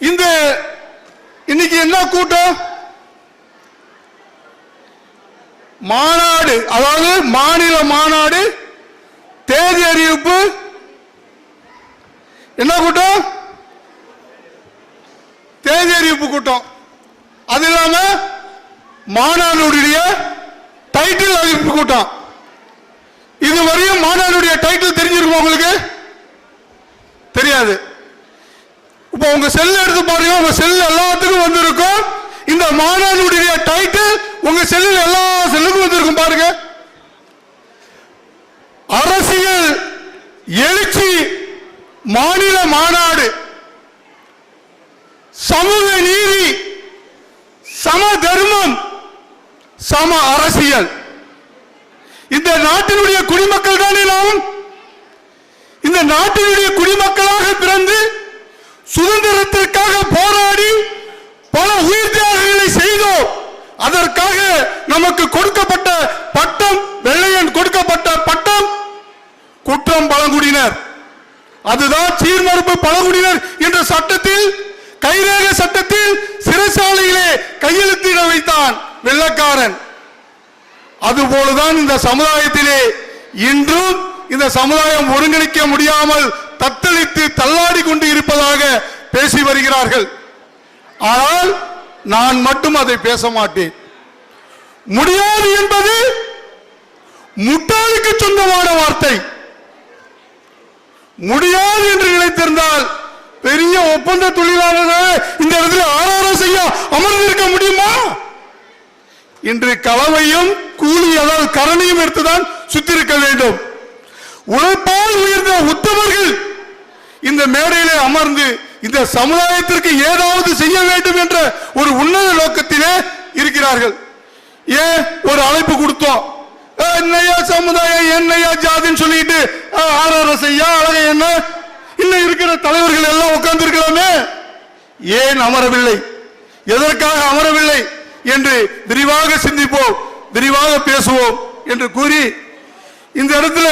இந்த இன்னைக்கு என்ன கூட்டம்? மாநாடு அதாவது மாநில மாநாடு தேதி அறிவிப்பு. என்ன கூட்டம்? தேதி அறிவிப்பு கூட்டம். அது இல்லாம மாநாடுடைய டைட்டில் அறிவிப்பு கூட்டம். இதுவரையும் மாநாடுடைய டைட்டில் தெரியும் உங்க செல் எடுத்து பாருங்க உங்க செல் எல்லாத்துக்கும் வந்திருக்கும். இந்த மாநாடுடைய டைட்டில் உங்க செல்லில் எல்லா செல்லுக்கும் வந்திருக்கும் பாருங்க. அரசியல் எழுச்சி மாநில மாநாடு. சமூக நீதி சம தர்மம் சம அரசியல். இந்த நாட்டினுடைய குடிமக்கள் தானே நாம்? இந்த நாட்டினுடைய நமக்கு கொடுக்கப்பட்ட பட்டம் வெள்ளையன் கொடுக்கப்பட்ட பட்டம். குற்றம் பழங்குடியினர். அதுதான் சீர்மறுப்பு பழங்குடியினர் என்ற சட்டத்தில் கைரேக சட்டத்தில் சிறைச்சாலையிலே கையெழுத்திட வைத்தான் வெள்ளக்காரன். அதுபோலதான் இந்த சமுதாயத்திலே இன்றும் இந்த சமுதாயம் ஒருங்கிணைக்க முடியாமல் தத்தளித்து தள்ளாடி கொண்டு இருப்பதாக பேசி வருகிறார்கள். ஆனால் நான் மட்டும் அதை பேச மாட்டேன். முடியாது என்பது முட்டாளுக்கு சொந்தமான வார்த்தை. முடியாது என்று நினைத்திருந்தால் பெரிய ஒப்பந்த தொழிலாளர்களே இந்த இடத்துல ஆராரம் செய்ய அமர்ந்திருக்க முடியுமா? இன்று கலவையும் கூலி அதாவது கரணியும் எடுத்துதான் சுத்திருக்க வேண்டும். உழைப்பால் உயர்ந்த உத்தமர்கள் இந்த மேடையிலே அமர்ந்து இந்த சமுதாயத்திற்கு ஏதாவது செய்ய வேண்டும் என்ற ஒரு உன்னத நோக்கத்திலே இருக்கிறார்கள். ஏன் ஒரு அழைப்பு கொடுத்தோம்? என்னையா சமுதாயம் என்னையா ஜாதின்னு சொல்லிட்டு ஆர்ஆர்எஸ் ஐயா அழக என்ன இன்னும் இருக்கிற தலைவர்கள் எல்லாம் உட்கார்ந்து இருக்கலாமே ஏன் அமரவில்லை? எதற்காக அமரவில்லை என்று விரிவாக சிந்திப்போம் விரிவாக பேசுவோம் என்று கூறி இந்த இடத்துல